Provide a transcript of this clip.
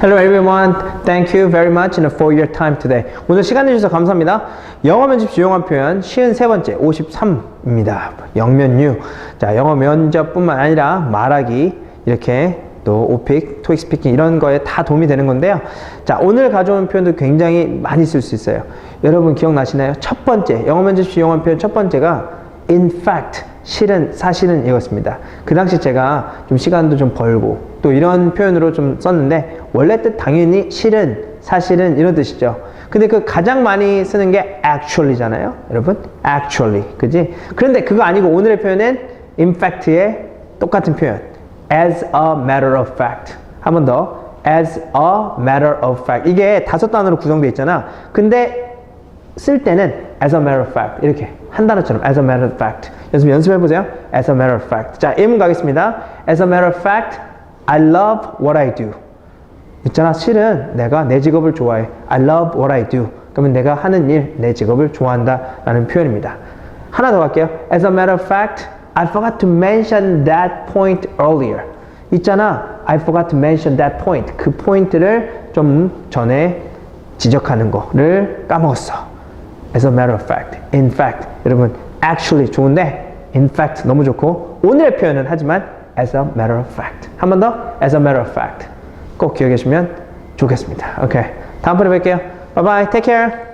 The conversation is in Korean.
Hello everyone. Thank you very much for your time today. 오늘 시간 내주셔서 감사합니다. 영어 면접 유용한 표현 53번째 53입니다. 영면유. 자, 영어 면접뿐만 아니라 말하기 이렇게 또 오픽, 토익 스피킹 이런 거에 다 도움이 되는 건데요. 자, 오늘 가져온 표현도 굉장히 많이 쓸 수 있어요. 여러분 기억나시나요? 첫 번째 영어 면접 유용한 표현 첫 번째가 in fact 실은 사실은 이것입니다. 그 당시 제가 좀 시간도 좀 벌고 또 이런 표현으로 좀 썼는데 원래 뜻 당연히 실은 사실은 이런 뜻이죠. 근데 그 가장 많이 쓰는 게 actually잖아요. 여러분 actually 그지? 그런데 그거 아니고 오늘의 표현은 in fact의 똑같은 표현 as a matter of fact 한 번 더 as a matter of fact 이게 다섯 단어로 구성되어 있잖아. 근데 쓸 때는 as a matter of fact 이렇게 한 단어처럼 as a matter of fact 연습 연습해 보세요 as a matter of fact 자 예문 가겠습니다 as a matter of fact I love what I do 있잖아 실은 내가 내 직업을 좋아해 I love what I do 그러면 내가 하는 일 내 직업을 좋아한다 라는 표현입니다 하나 더 갈게요 as a matter of fact I forgot to mention that point earlier 있잖아 I forgot to mention that point 그 포인트를 좀 전에 지적하는 거를 까먹었어 as a matter of fact, in fact. 여러분, actually 좋은데, in fact 너무 좋고, 오늘의 표현은 하지만 as a matter of fact. 한 번 더, as a matter of fact. 꼭 기억해 주시면 좋겠습니다. 오케이. 다음번에 뵐게요. Bye bye. Take care.